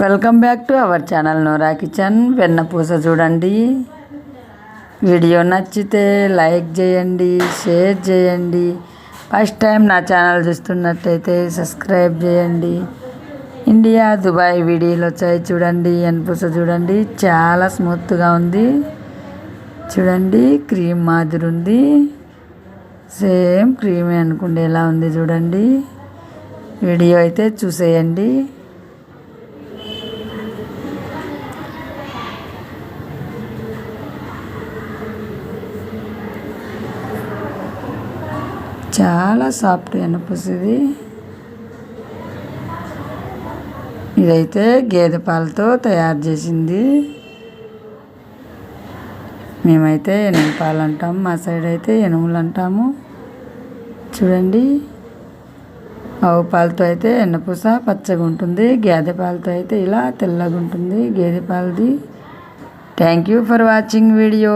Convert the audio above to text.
Welcome back to our channel Nora kitchen. వెన్నపూస చూడండి. Video నచ్చితే లైక్ చేయండి షేర్ చేయండి. ఫస్ట్ టైం నా ఛానల్ చూస్తున్నట్టయితే సబ్స్క్రైబ్ చేయండి. ఇండియా దుబాయ్ వీడియోలు వచ్చాయి చూడండి. వెన్నపూస చూడండి. చాలా స్మూత్గా ఉంది. చూడండి క్రీమ్ మాదిరి ఉంది. సేమ్ క్రీమే అనుకుంటే ఎలా ఉంది చూడండి. వీడియో అయితే చూసేయండి. చాలా సాఫ్ట్ ఎనపస్ ఇది ఇదైతే గేదె పాలతో తయారు చేసింది. మేమైతే ఎనుము పాలు అంటాము మా సైడ్ అయితే ఎనుములు అంటాము. చూడండి ఆవు పాలతో అయితే ఎన్నపూస పచ్చగా ఉంటుంది గేదె పాలతో అయితే ఇలా తెల్లగా ఉంటుంది గేదె పాలది. Thank you for watching video